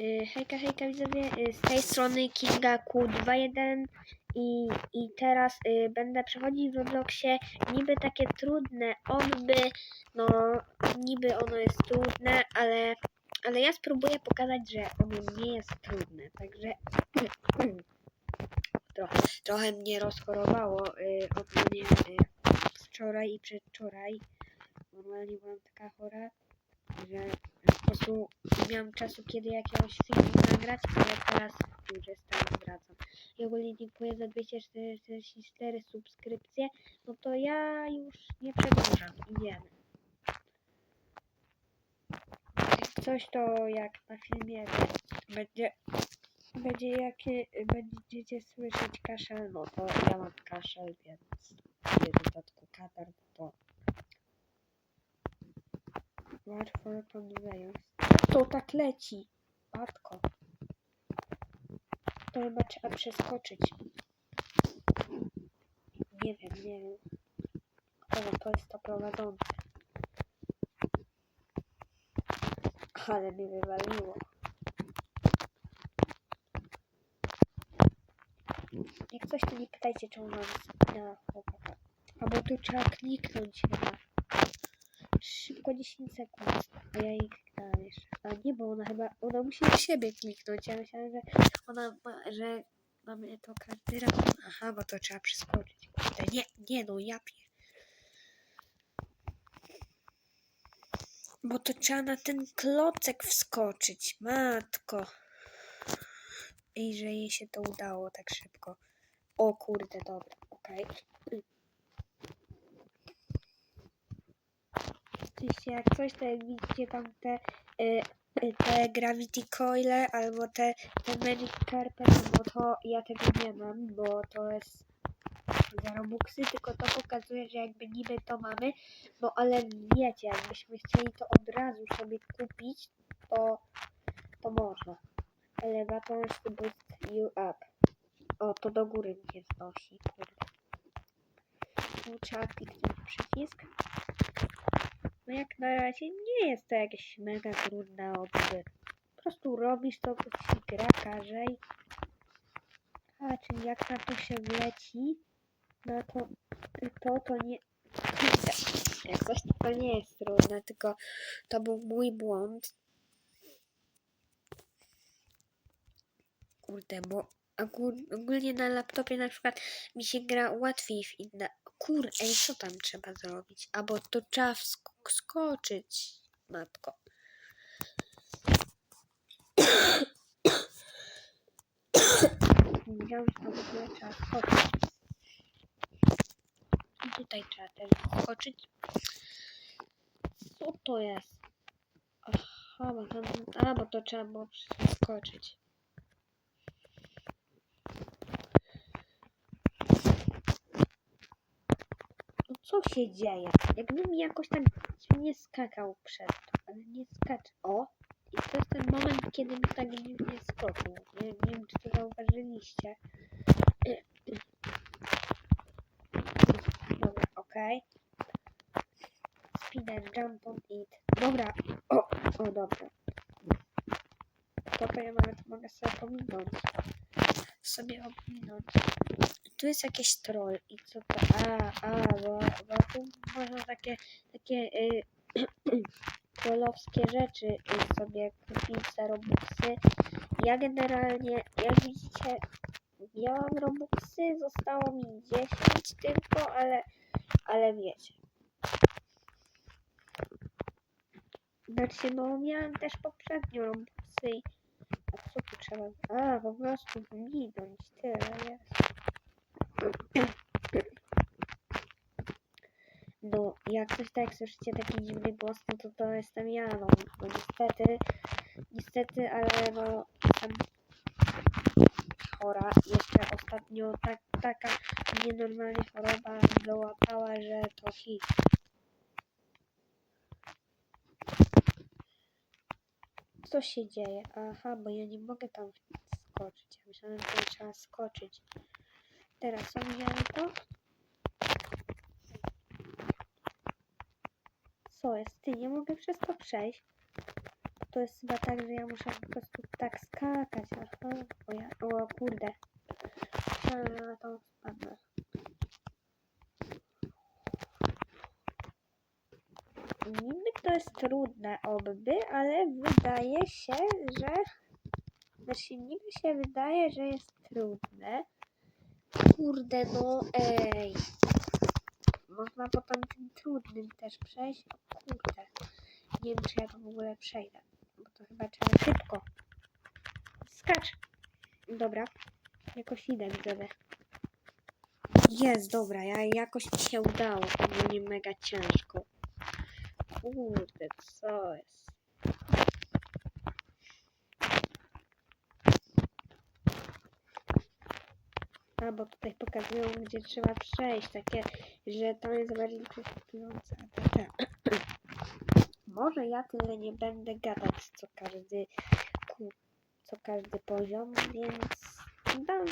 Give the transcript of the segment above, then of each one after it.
Y, Hejka, hejka widzowie, y, z tej strony Kinga Q21. I, i teraz y, będę przechodzić w Robloxie. Niby takie trudne, on by, no niby ono jest trudne, ale, ale ja spróbuję pokazać, że ono nie jest trudne, także trochę, trochę mnie rozchorowało y, ogólnie y, wczoraj i przedwczoraj, normalnie byłam taka chora, że prostu nie miałam czasu, kiedy jakiegoś filmu nagrać, ale teraz już jestem, wracam. I ogólnie dziękuję za 244 subskrypcje. No to ja już nie przedłużam, idziemy. Coś to jak na filmie będzie, będzie jakie, będziecie słyszeć kaszel, no to ja mam kaszel, więc w dodatku katar, to Łatwo conveyors. To tak leci. Matko. To chyba trzeba przeskoczyć. Nie wiem, nie wiem. O, to jest to prowadzące. Ale mnie wywaliło. Jak coś to nie pytajcie, czemu mam na chłopaka. Albo tu trzeba kliknąć chyba. Szybko 10 sekund. A ja jej kliknęłam jeszcze. A nie, bo ona chyba, ona musi na siebie kliknąć. Ja myślałam, że ona ma, że mamy to każdy raz. Aha, bo to trzeba przeskoczyć. Kurde, nie, nie no, ja pier... Bo to trzeba na ten klocek wskoczyć, matko. I że jej się to udało tak szybko. O kurde, dobra, okej. Oczywiście jak coś, to jak widzicie tam te, y, y, te Gravity Coile albo te, te Magic Carpet, bo to ja tego nie mam, bo to jest za Robuxy, tylko to pokazuje, że jakby niby to mamy, no ale wiecie, jakbyśmy chcieli to od razu sobie kupić, to, to można. Elevators to boost you up. O, to do góry mnie wznosi, kurde. Trzeba kliknąć przycisk. No jak na razie nie jest to jakieś mega trudna opcja. Po prostu robisz to, co ci gra każe. i- A, czyli jak na to się wleci, no to to, to nie... Kurde, Jak coś to nie jest trudne, tylko to był mój błąd. Kurde, bo ogól- ogólnie na laptopie na przykład mi się gra łatwiej w inne... Kur, ej, co tam trzeba zrobić? Albo to trzeba skoczyć, matko. Skoczyć. I tutaj trzeba też skoczyć. Co to jest? Aha, bo tam, a, bo to trzeba było przeskoczyć. Co się dzieje? Jakbym jakoś tak nie skakał przed to, ale nie skacz. O! I to jest ten moment, kiedy mi tak dziwnie skoczył. Nie, nie wiem, czy to zauważyliście. Dobra, okej. Spinner, jump on it. Dobra, o, o, dobra. To to ja nawet mogę sobie pominąć. Sobie ominąć. Tu jest jakiś troll i co to? A, a, bo, bo tu można takie, takie y, trollowskie rzeczy y, sobie kupić za Robuxy. Ja generalnie, jak widzicie, miałam Robuxy, zostało mi 10 tylko, ale, ale wiecie. Znaczy, no miałam też poprzednio Robuxy i a co tu trzeba? A, po prostu minąć, tyle jest. No, jak coś tak słyszycie taki dziwny głos, no to to jestem ja, no, no niestety, niestety, ale no, jestem chora. Jeszcze ostatnio tak, taka nienormalnie choroba dołapała, że to hit. Co się dzieje? Aha, bo ja nie mogę tam skoczyć. Ja myślałem, że trzeba skoczyć. Teraz widziałem to? Co jest? Ty, nie mogę to przejść. to jest chyba tak, że ja muszę po prostu tak skakać. Aha. O, ja, o kurde. Że na to spadnę. Niby to jest trudne obby, ale wydaje się, że... Znaczy niby się wydaje, że jest trudne. Kurde, no ej. Można potem tym trudnym też przejść. Kurde. Nie wiem, czy ja to w ogóle przejdę. Bo to chyba trzeba szybko. Skacz. Dobra. Jakoś idę, widzowie. Jest, dobra. Ja, jakoś mi się udało. Ogólnie mega ciężko. Kurde, co jest? A, bo tutaj pokazują, gdzie trzeba przejść. Takie, że to jest bardziej te- Może ja tyle nie będę gadać co każdy co każdy poziom, więc dam,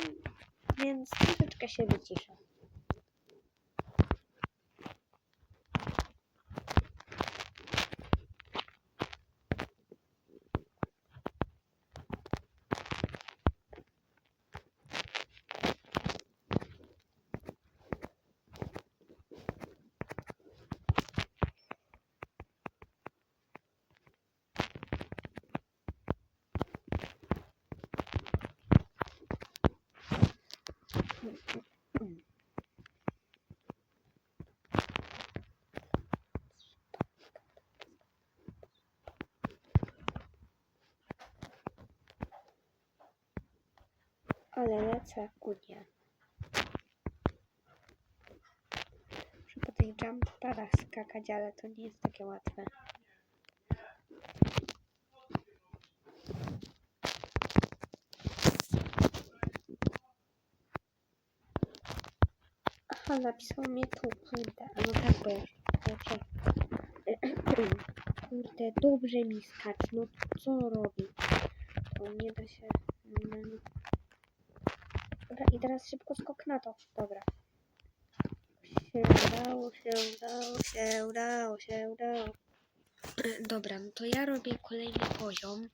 więc troszeczkę się wyciszę. Ale lecę ku nie. Muszę po tych jump skakać, ale to nie jest takie łatwe. Aha, napisał mnie tu, kurde. No tak, bo. Kurde, dobrze mi skacz, no co robi? To nie da się... Dobra, i teraz szybko skok na to. Dobra. Się udało, się udało, się udało, się udało. Dobra, no to ja robię kolejny poziom.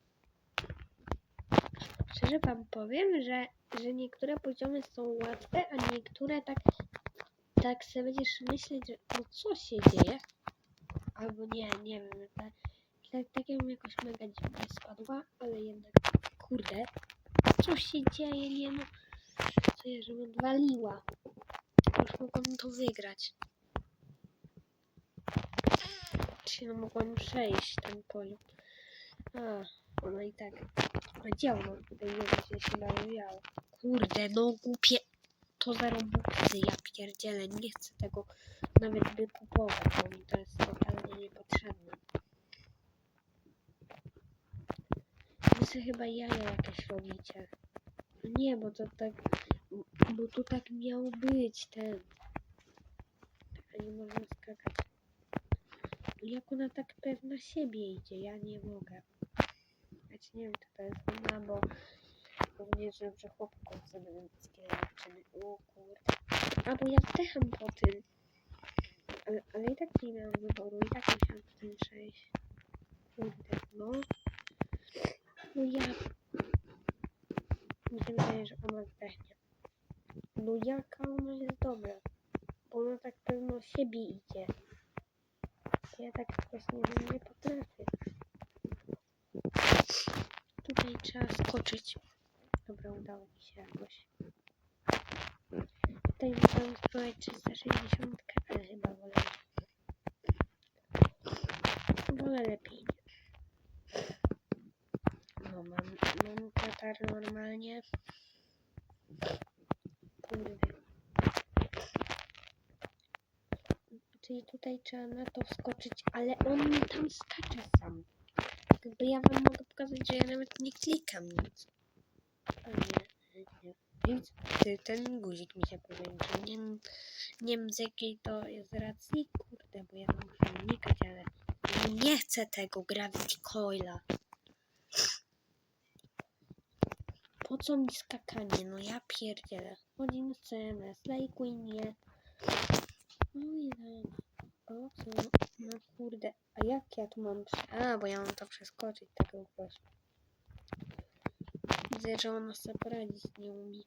Szczerze wam powiem, że, że niektóre poziomy są łatwe, a niektóre tak, tak sobie będziesz myśleć, że no co się dzieje? Albo nie, nie wiem, tak, tak jakbym jakoś mega dziwnie spadła, ale jednak, kurde, co się dzieje, nie no, ja, żebym odwaliła. Już mogłam to wygrać. Czy mogłam przejść ten poziom. A, ona i tak działa. Tutaj nie będzie się bawiało. Kurde, no głupie. To za robuxy, ja pierdzielę. Nie chcę tego nawet by kupować, bo mi to jest totalnie niepotrzebne. Wy chyba jaja jakieś robicie. Nie, bo to tak... Bo tu tak miał być ten. A nie można skakać. Jak ona tak pewna siebie idzie, ja nie mogę. Znaczy nie wiem, czy to jest wina, bo również, że chłopków sobie dziewczyny. O kurde. A bo ja zdecham po tym. Ale, ale i tak nie miałam wyboru, i tak musiałam w tym przejść. Kurde, no. No ja... Mi się wydaje, że ona zdechnie. No jaka ona jest dobra. Bo ona tak pewno siebie idzie. Ja tak właśnie nie potrafię. Tutaj trzeba skoczyć. Dobra, udało mi się jakoś. Tutaj musiałam spróbować 360, ale chyba wolę. Wolę lepiej. No mam, mam katar normalnie. Kurde. Tutaj trzeba na to wskoczyć, ale on mi tam skacze sam. Jakby ja wam mogę pokazać, że ja nawet nie klikam nic. Więc ten guzik mi się powiększył. Nie, nie wiem z jakiej to jest racji. Kurde, bo ja to muszę unikać, ale nie chcę tego Gravity Coila. Po co mi skakanie? No ja pierdzielę. Chodzimy CMS, lajkuj mnie. No i dobra. O, O co? No kurde. A jak ja tu mam... A, bo ja mam to przeskoczyć tego po prostu. Widzę, że ona sobie poradzić nie umie.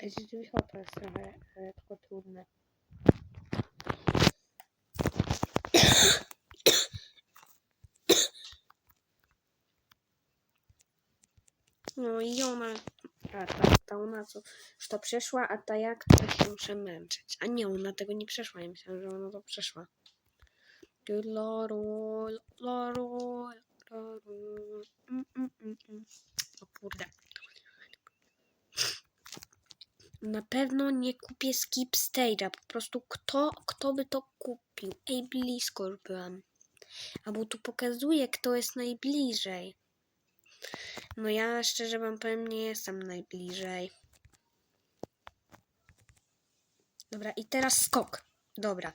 Ej, Rzeczywiście to jest trochę e, tylko trudne. No i ona... A ta, ta ona co już to przeszła, a ta jak to się muszę męczyć. A nie, ona tego nie przeszła. Ja myślałam, że ona to przeszła. Loru, loru, loru. Mm, mm, mm, mm. O kurde. Na pewno nie kupię skip stage'a. Po prostu kto, kto by to kupił? Ej, blisko już byłam. Albo tu pokazuje, kto jest najbliżej. No ja szczerze wam powiem, nie jestem najbliżej. Dobra, i teraz skok. Dobra.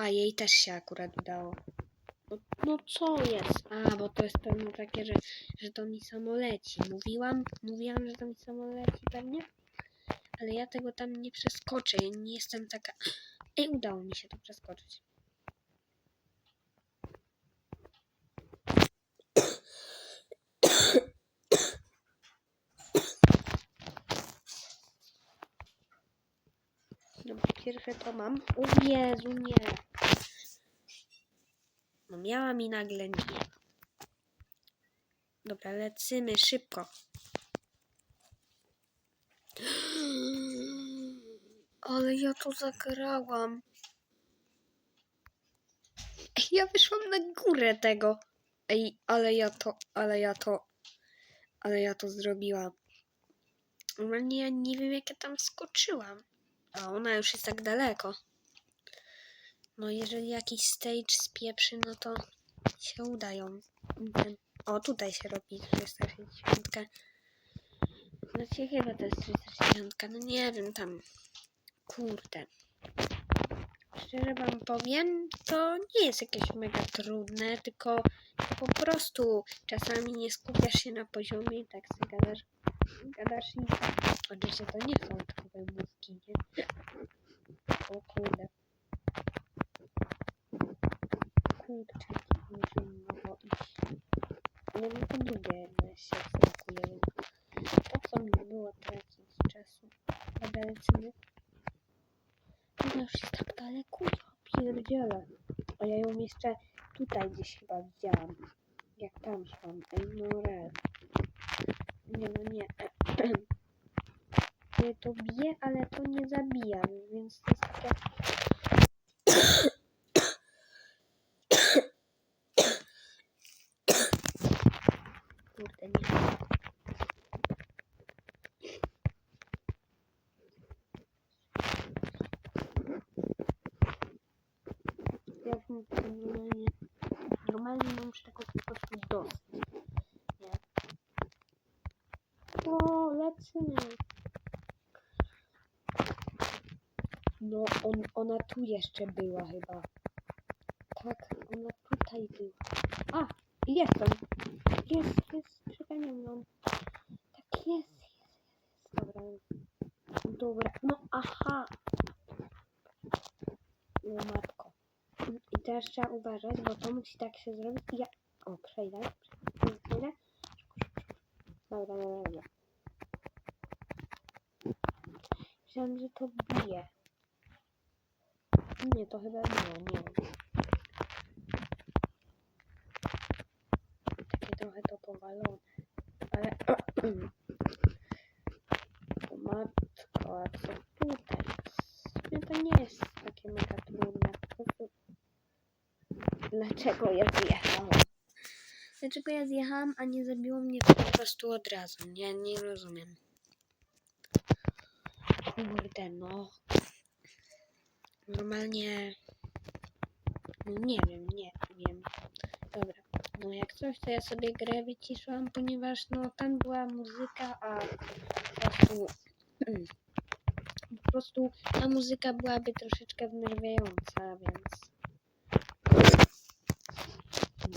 A, jej też się akurat udało. No, no co jest? A, bo to jest pewno takie, że, że to mi samo leci. Mówiłam, mówiłam, że to mi samo leci pewnie. Ale ja tego tam nie przeskoczę. Ja nie jestem taka... Ej, udało mi się to przeskoczyć. Dobra, pierwsze to mam. O Jezu, nie. No miałam i nagle nie. Dobra, lecimy szybko. Ale ja to zagrałam. Ja wyszłam na górę tego. Ej, ale ja to, ale ja to, ale ja to zrobiłam. Normalnie ja nie wiem, jak ja tam skoczyłam. A ona już jest tak daleko. No jeżeli jakiś stage spieprzy, no to się udają. Ten- O, tutaj się robi 360. Znaczy chyba to jest 360. No nie wiem, tam... Kurde. Szczerze wam powiem, to nie jest jakieś mega trudne, tylko po prostu czasami nie skupiasz się na poziomie tak sobie gadasz, gadasz i oczywiście to nie są tylko wymówki, nie? O kurde. Kurczę, musimy mogło iść. Ale no to drugie jedno się wskakuje. Po co mi było tracić czasu? Dobra, lecimy. Ona już jest tak daleko, ja. A ja ją jeszcze tutaj gdzieś chyba widziałam. Jak tam szłam. No red. Nie, no nie. Nie, to bije, ale to nie zabija, więc to jest takie... Kurde, nie. Ja już mam to normalnie... Normalnie mam już tego po prostu dosyć. Nie? O, lecimy. No, on, ona tu jeszcze była chyba. Tak, ona tutaj była. A, jest on. Jest, jest, przeganiam ją. Tak, jest, jest, jest. Dobra. Dobra, no aha. O matko. I teraz trzeba uważać, bo to musi tak się zrobić. Ja... O, przejdę. Przejdę. Dobra, dobra, dobra. Myślałem, że to bije. Nie, to chyba nie, nie. Takie trochę to powalone. Ale... O matko, a co tutaj? W sumie to nie jest takie mega trudne. Po prostu... Dlaczego ja zjechałam? Dlaczego ja zjechałam, a nie zabiło mnie po prostu od razu? Nie, nie rozumiem. Kurde, no. Normalnie... No nie wiem, nie wiem. Dobra. No jak coś, to ja sobie grę wyciszyłam, ponieważ no tam była muzyka, a po prostu... Po prostu ta muzyka byłaby troszeczkę wnerwiająca, więc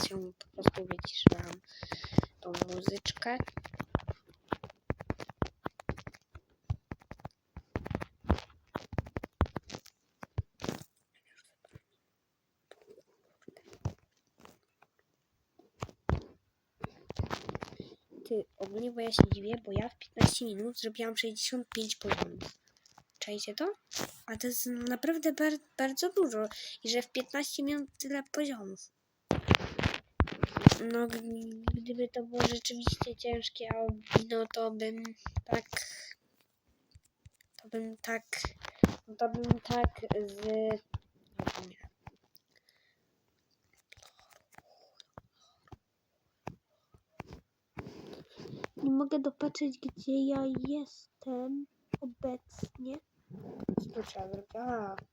się no po prostu wyciszyłam tą muzyczkę. Ty, ogólnie bo ja się dziwię, bo ja w 15 minut zrobiłam 65 poziomów. Czajcie to? A to jest naprawdę bar bardzo dużo. I że w 15 minut tyle poziomów. No, gdyby to było rzeczywiście ciężkie albino, to bym tak... To bym tak... No to bym tak z... No, nie. Mogę dopatrzeć, gdzie ja jestem obecnie. Co trzeba zrobić?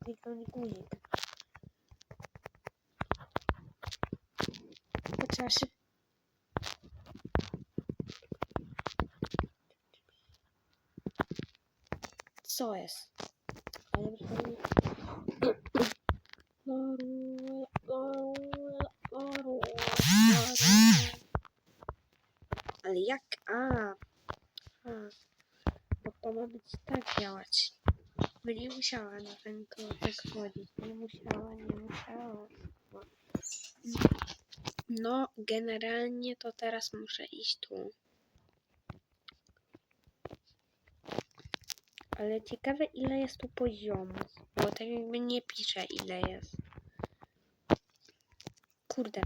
Kliknąć guzik. Trzeba. Co jest? Ale jak? A, a. Bo to ma być tak działać. By nie musiała na ten krótek wchodzić. Nie musiała, nie musiała. No. No, generalnie to teraz muszę iść tu. Ale ciekawe ile jest tu poziomów. Bo tak jakby nie pisze ile jest. Kurde.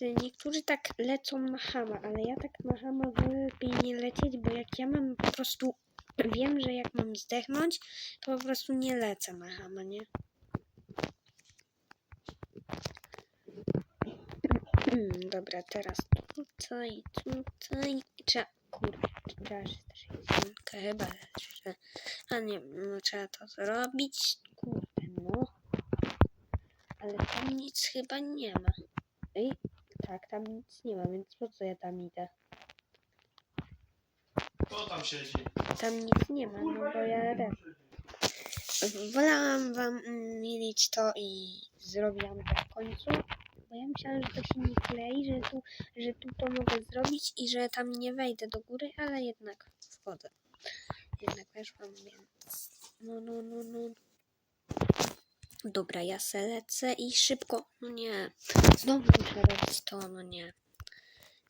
Niektórzy tak lecą na hama, ale ja tak na hama lepiej nie lecieć, bo jak ja mam po prostu wiem, że jak mam zdechnąć, to po prostu nie lecę na hama, nie? Dobra, teraz tutaj, tutaj. Trzeba, kurde, trzeba 360 chyba, że- a nie, no trzeba to zrobić. Kurde, no. Ale tam nic chyba nie ma. Ej, tak, tam nic nie ma, więc po co ja tam idę? Kto tam siedzi? Tam nic nie ma, no bo ja re- Wolałam wam mm, milić to i zrobiłam to w końcu. Ja myślałam, że to się nie klei, że tu, że tu to mogę zrobić i że tam nie wejdę do góry, ale jednak wchodzę. Jednak weszłam, więc... No, no, no, no. Dobra, ja se lecę i szybko... No nie. Znowu muszę robić to, no nie.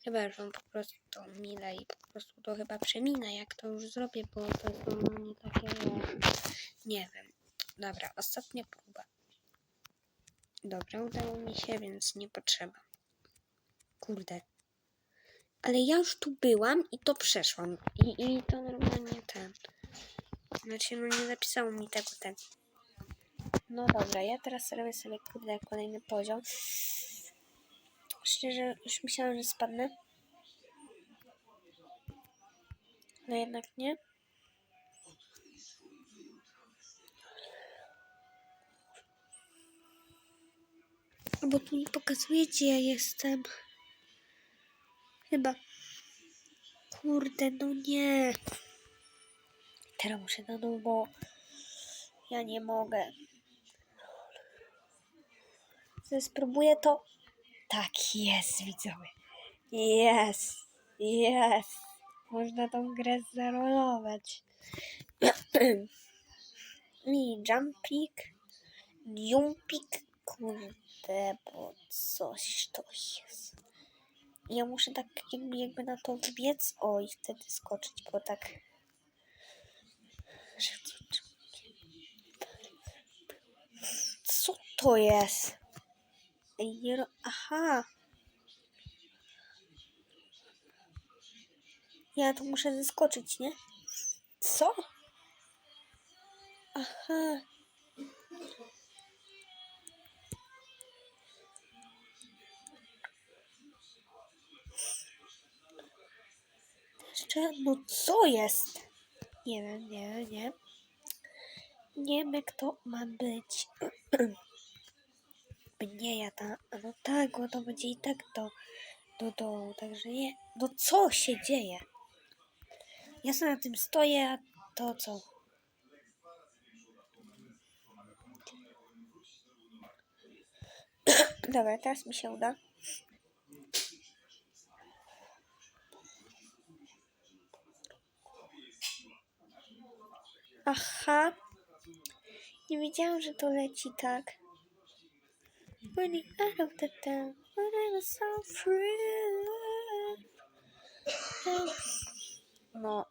Chyba, że on po prostu to mile i po prostu to chyba przeminę, jak to już zrobię, bo to jest normalnie takie... Nie wiem. Dobra, ostatnia próba. Dobra, udało mi się, więc nie potrzeba. Kurde. Ale ja już tu byłam i to przeszłam. I, i to normalnie ten. Znaczy, no nie zapisało mi tego ten. No dobra, ja teraz robię sobie kurde kolejny poziom. Szczerze, już myślałam, że spadnę. No jednak nie. Bo tu nie pokazuje, gdzie ja jestem. Chyba. Kurde, no nie. Teraz muszę na dół, bo ja nie mogę. Spróbuję to. Tak jest, widzowie. Jest, jest. Można tą grę zarolować. I jumpik, jumpik, kurde, bo coś to jest. Ja muszę tak jakby, jakby na to wbiec, o i wtedy skoczyć, bo tak... Co to jest? Aha. Ja tu muszę zeskoczyć, nie? Co? Aha. Jeszcze, no co jest? Nie wiem, nie wiem, nie. Nie wiem, jak to ma być. Nie, ja ta, no tak, bo to będzie i tak do, do dołu, także nie. No co się dzieje? Ja sobie na tym stoję, a to co? Dobra, teraz mi się uda. Aha. Nie wiedziałam, że to leci tak. Running out of the town when I was so free. No,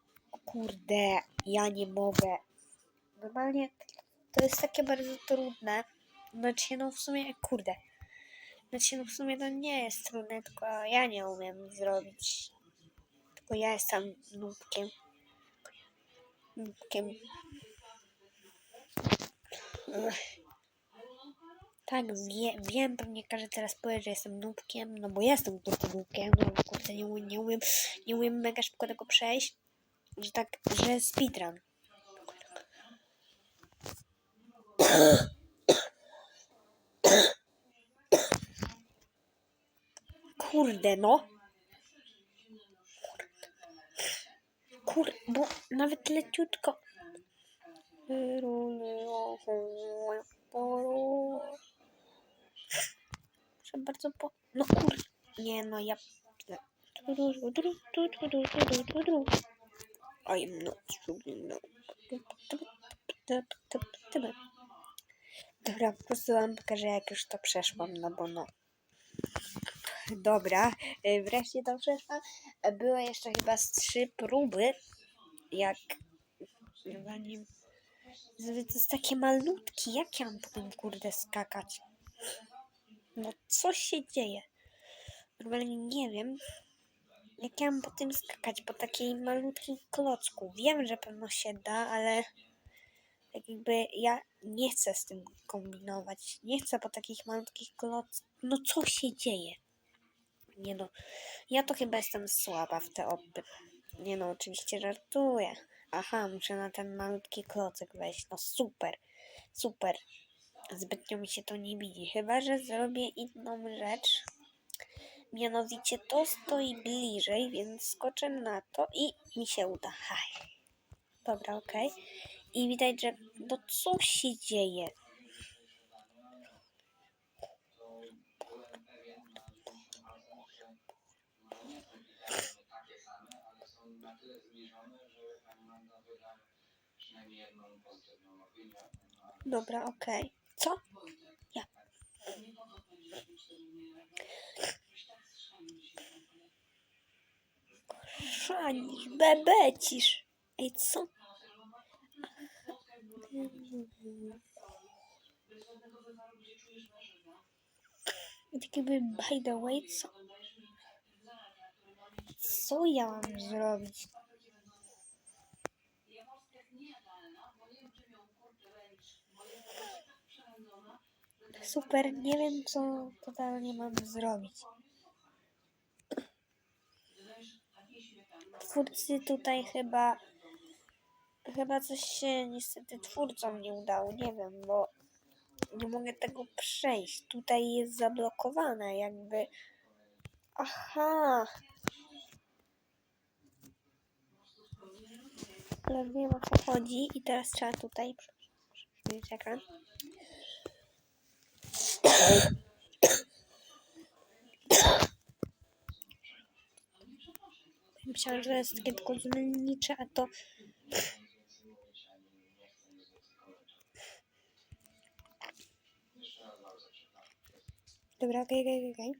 kurde, ja nie mogę. Normalnie to jest takie bardzo trudne. Znaczy, no w sumie, kurde. Znaczy, no w sumie to nie jest trudne, tylko ja nie umiem zrobić. Tylko ja jestem nubkiem. Nubkiem. Tak, wie, wiem, pewnie każdy teraz powie, że jestem nubkiem, no bo jestem kurde nubkiem, no kurde nie, nie umiem, nie umiem mega szybko tego przejść, że tak, że speedrun. Kurde, no. Kurde, bo nawet leciutko. Proszę bardzo, po... No kurde. Nie, no ja... I'm not shooting, no. Dobra, po prostu wam pokażę, jak już to przeszłam, no bo no. Dobra, y, wreszcie to przeszłam. Były jeszcze chyba z trzy próby, jak zanim to jest takie malutki, jak ja mam po tym kurde skakać? No co się dzieje? Normalnie nie wiem, jak ja mam po tym skakać, po takiej malutkiej klocku. Wiem, że pewno się da, ale tak jakby ja nie chcę z tym kombinować. Nie chcę po takich malutkich klockach. No co się dzieje? Nie no, ja to chyba jestem słaba w te opy. Nie no, oczywiście żartuję. Aha, muszę na ten malutki klocek wejść. No super, super. Zbytnio mi się to nie widzi. Chyba, że zrobię inną rzecz. Mianowicie to stoi bliżej, więc skoczę na to i mi się uda. Haj. Dobra, okej. I widać, że no co się dzieje? Dobra, okej. Co? Ja. Szanisz, bebecisz. Ej, co? Tak jakby, by the way, co? Co ja mam zrobić? Super, nie wiem co totalnie mam zrobić. Twórcy tutaj chyba chyba coś się niestety twórcom nie udało, nie wiem, bo nie mogę tego przejść. Tutaj jest zablokowane jakby. Aha. Ale wiem o co chodzi i teraz trzeba tutaj przybliżyć ekran. Myślałam, że jest takie tylko zmylnicze, a to... Dobra, okej, okej, okej.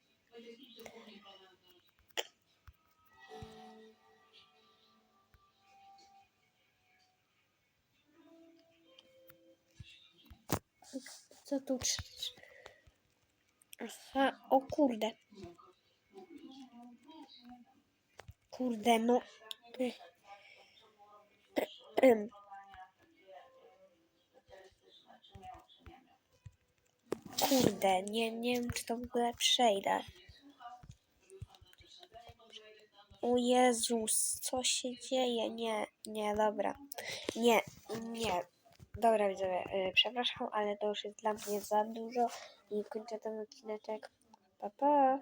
Co tu? trz- Aha, o kurde. Kurde, no. Kurde, nie, nie wiem, czy to w ogóle przejdę. O Jezus, co się dzieje? Nie, nie, dobra. Nie, nie. Dobra, widzowie, y, przepraszam, ale to już jest dla mnie za dużo i kończę ten odcineczek. Pa, pa.